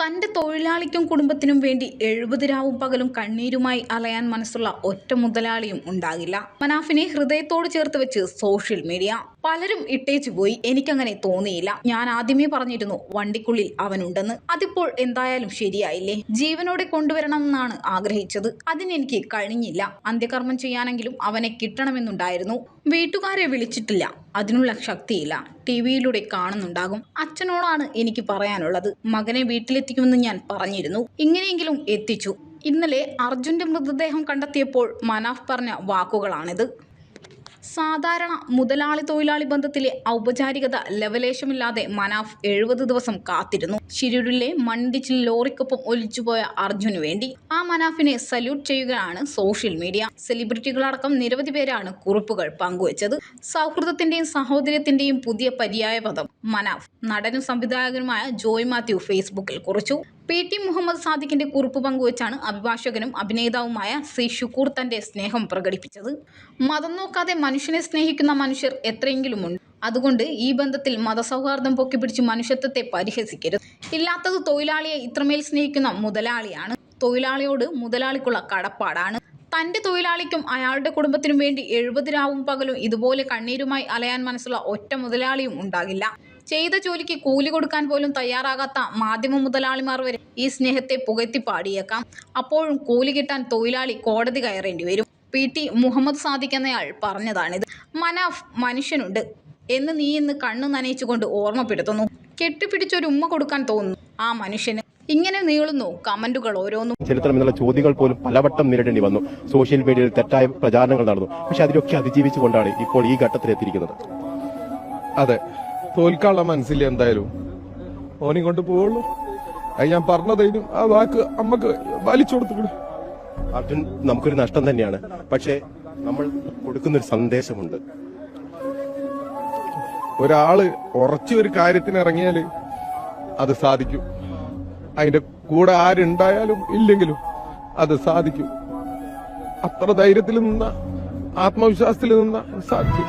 തന്റെ തൊഴിലാളിക്കും കുടുംബത്തിനും വേണ്ടി എഴുപത് രാവും പകലും കണ്ണീരുമായി അലയാൻ മനസ്സുള്ള ഒറ്റ മുതലാളിയും ഉണ്ടാകില്ല. മനാഫിനെ ഹൃദയത്തോട് ചേർത്ത് വെച്ച് സോഷ്യൽ മീഡിയ. പലരും ഇട്ടേച്ചു പോയി. എനിക്കങ്ങനെ തോന്നിയില്ല. ഞാൻ ആദ്യമേ പറഞ്ഞിരുന്നു വണ്ടിക്കുള്ളിൽ അവനുണ്ടെന്ന്. അതിപ്പോൾ എന്തായാലും ശരിയായില്ലേ? ജീവനോടെ കൊണ്ടുവരണം എന്നാണ് ആഗ്രഹിച്ചത്. അതിനെനിക്ക് കഴിഞ്ഞില്ല. അന്ത്യകർമ്മം ചെയ്യാനെങ്കിലും അവനെ കിട്ടണമെന്നുണ്ടായിരുന്നു. വീട്ടുകാരെ വിളിച്ചിട്ടില്ല. അതിനുള്ള ശക്തിയില്ല. ടി വിയിലൂടെ കാണുന്നുണ്ടാകും. അച്ഛനോടാണ് എനിക്ക് പറയാനുള്ളത്. മകനെ വീട്ടിലെത്തിക്കുമെന്ന് ഞാൻ പറഞ്ഞിരുന്നു. ഇങ്ങനെയെങ്കിലും എത്തിച്ചു. ഇന്നലെ അർജുന്റെ മൃതദേഹം കണ്ടെത്തിയപ്പോൾ മനാഫ് പറഞ്ഞ വാക്കുകളാണിത്. സാധാരണ മുതലാളി തൊഴിലാളി ബന്ധത്തിലെ ഔപചാരികത ലവലേശമില്ലാതെ മനാഫ് എഴുപത് ദിവസം കാത്തിരുന്നു. ശിരൂരിലെ മൺഡിച്ചിൽ ലോറിക്കൊപ്പം ഒലിച്ചുപോയ അർജുന് വേണ്ടി ആ മനാഫിനെ സല്യൂട്ട് ചെയ്യുകയാണ് സോഷ്യൽ മീഡിയ. സെലിബ്രിറ്റികളടക്കം നിരവധി പേരാണ് കുറിപ്പുകൾ പങ്കുവച്ചത്. സൗഹൃദത്തിന്റെയും സഹോദര്യത്തിന്റെയും പുതിയ പര്യായ പദം മനാഫ്. നടനും സംവിധായകനുമായ ജോയ് മാത്യു ഫേസ്ബുക്കിൽ കുറിച്ചു. പി ടി മുഹമ്മദ് സാദിഖിന്റെ കുറിപ്പ് പങ്കുവച്ചാണ് അഭിഭാഷകനും അഭിനേതാവുമായ സി ഷുക്കൂർ തന്റെ സ്നേഹം പ്രകടിപ്പിച്ചത്. മതം നോക്കാതെ മനുഷ്യനെ സ്നേഹിക്കുന്ന മനുഷ്യർ എത്രയെങ്കിലുമുണ്ട്. അതുകൊണ്ട് ഈ ബന്ധത്തിൽ മതസൗഹാർദ്ദം പൊക്കിപ്പിടിച്ച് മനുഷ്യത്വത്തെ പരിഹസിക്കരുത്. ഇല്ലാത്തത് തൊഴിലാളിയെ ഇത്രമേൽ സ്നേഹിക്കുന്ന മുതലാളിയാണ്. തൊഴിലാളിയോട് മുതലാളിക്കുള്ള കടപ്പാടാണ്. തന്റെ തൊഴിലാളിക്കും അയാളുടെ കുടുംബത്തിനും വേണ്ടി എഴുപത് രാവും പകലും ഇതുപോലെ കണ്ണീരുമായി അലയാൻ മനസ്സുള്ള ഒറ്റ മുതലാളിയും ഉണ്ടാകില്ല. ചെയ്ത ജോലിക്ക് കൂലി കൊടുക്കാൻ പോലും തയ്യാറാകാത്ത മാധ്യമ മുതലാളിമാർ വരെ ഈ സ്നേഹത്തെ പുകഴ്ത്തി പാടിയേക്കാം അപ്പോഴും കൂലി കിട്ടാൻ തൊഴിലാളി കോടതി കയറേണ്ടി വരും. പി. ടി. മുഹമ്മദ് സാദിഖ് എന്നയാൾ പറഞ്ഞതാണിത്. മനാഫ് മനുഷ്യനുണ്ട് എന്ന് നീ ഇന്ന് കണ്ണു നനയിച്ചുകൊണ്ട് ഓർമ്മപ്പെടുത്തുന്നു. കെട്ടിപ്പിടിച്ചൊരു ഉമ്മ കൊടുക്കാൻ തോന്നുന്നു ആ മനുഷ്യന്. ഇങ്ങനെ നീളുന്നു കമന്റുകൾ ഓരോന്നും. ചരിത്രം എന്നുള്ള ചോദ്യങ്ങൾ പോലും പലവട്ടം നേരിടേണ്ടി വന്നു. സോഷ്യൽ മീഡിയയിൽ തെറ്റായ പ്രചാരണങ്ങൾ നടന്നു. പക്ഷെ അതിലൊക്കെ അതിജീവിച്ചുകൊണ്ടാണ് ഇപ്പോൾ ഈ ഘട്ടത്തിലെത്തിയിരിക്കുന്നത്. അതെ. തോൽക്കാനുള്ള മനസ്സില്ല എന്തായാലും. ഓനെ കൊണ്ട് പോവുള്ളൂ. അത് ഞാൻ പറഞ്ഞതേനും ആ വാക്ക് അമ്മയ്ക്ക് വലിച്ചു കൊടുത്തു അർജുൻ നമുക്കൊരു നഷ്ടം തന്നെയാണ്. പക്ഷേ നമ്മൾ കൊടുക്കുന്ന ഒരു സന്ദേശമുണ്ട്. ഒരാൾ ഉറച്ച ഒരു കാര്യത്തിന് ഇറങ്ങിയാൽ അത് സാധിക്കും. അതിന്റെ കൂടെ ആരുണ്ടായാലും ഇല്ലെങ്കിലും അത് സാധിക്കും. അത്ര ധൈര്യത്തിൽ നിന്ന ആത്മവിശ്വാസത്തിൽ നിന്ന സാധിക്കും.